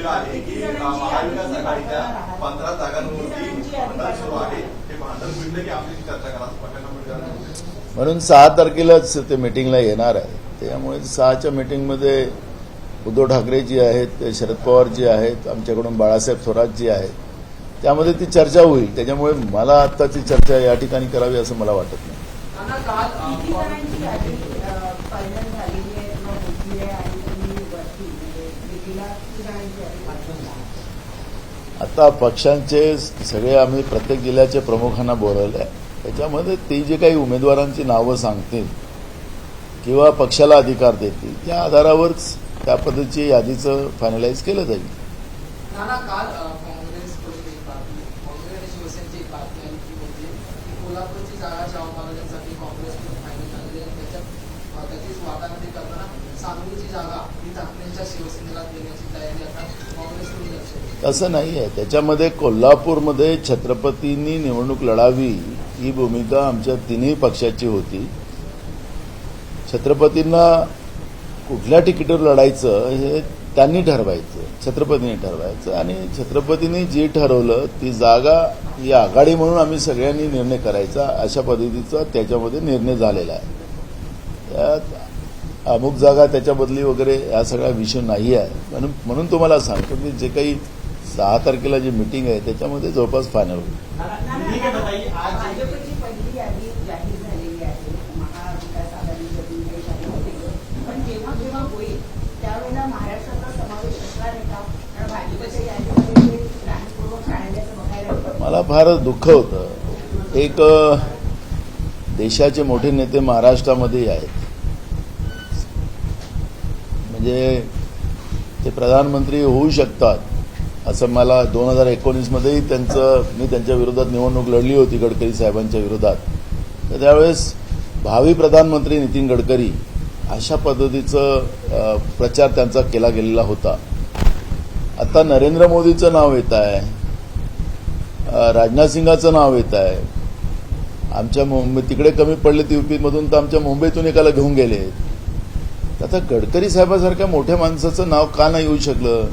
दिलेलं आहे की महाविकास आघाडीच्या पंधरा जागांवरती भांडण सुरू आहे. ते भांडण मिळलं की आपली चर्चा करा म्हणून सहा तारखेलाच ते मिटिंगला येणार आहे. त्यामुळे सहाच्या मिटिंगमध्ये उद्धव ठाकरे जी आहेत ते शरद पवार जी आहेत आमच्याकडून बाळासाहेब थोरात जी आहेत. त्यामध्ये ती चर्चा होईल. त्याच्यामुळे मला आत्ताची चर्चा या ठिकाणी करावी असं मला वाटत नाही. आता पक्षांचे सगळे आम्ही प्रत्येक जिल्ह्याच्या प्रमुखांना बोलवले त्याच्यामध्ये ते जे काही उमेदवारांची नावं सांगतील किंवा पक्षाला अधिकार देतील त्या आधारावरच त्या पद्धतीची यादीचं फायनलाइज केलं जाईल. म्हणजे कोल्हापूरची जागा शाहू महाराजांसाठी काँग्रेसकडून फायनल झालेली आहे. त्याच्यात अ, त्याचीच वाटाघाटी करताना सांगलीची जागा ही ठाकरेंच्या शिवसेनेला देण्याची तयारी आता दर्शवली तसं नाही आहे. त्याच्यामध्ये कोल्हापूरमध्ये छत्रपतींनी निवडणूक लढावी ही भूमिका आमच्या तिन्ही पक्षाची होती. छत्रपतींना कुठल्या तिकीटवर लढायचं हे त्यांनी ठरवायचं. छत्रपतींनी ठरवायचं. आणि छत्रपतींनी जे ठरवलं ती जागा ही आघाडी म्हणून आम्ही सगळ्यांनी निर्णय करायचा अशा पद्धतीचा त्याच्यामध्ये निर्णय झालेला आहे. त्यात अमुक जागा त्याच्या बदली वगैरे हा सगळा विषय नाही आहे. म्हणून म्हणून तुम्हाला सांगतो की जे काही सहा तारखेला जी मिटिंग आहे त्याच्यामध्ये जवळपास फायनल होईल. मला फार दुःख होतं. एक देशाचे मोठे नेते महाराष्ट्रामध्ये आहेत. म्हणजे ते प्रधानमंत्री होऊ शकतात. असं मला दोन हजार एकोणीसमध्येही त्यांचं मी त्यांच्या विरोधात निवडणूक लढली होती गडकरी साहेबांच्या विरोधात. तर त्यावेळेस भावी प्रधानमंत्री नितीन गडकरी अशा पद्धतीचं प्रचार त्यांचा केला गेलेला होता. आता नरेंद्र मोदीचं नाव येत आहे. राजनाथ सिंगाचं नाव येत आहे. आमच्या मुंबई तिकडे कमी पडले युपीमधून तर आमच्या मुंबईतून एकाला घेऊन गेले. आता गडकरी साहेबासारख्या मोठ्या माणसाचं नाव का नाही येऊ शकलं?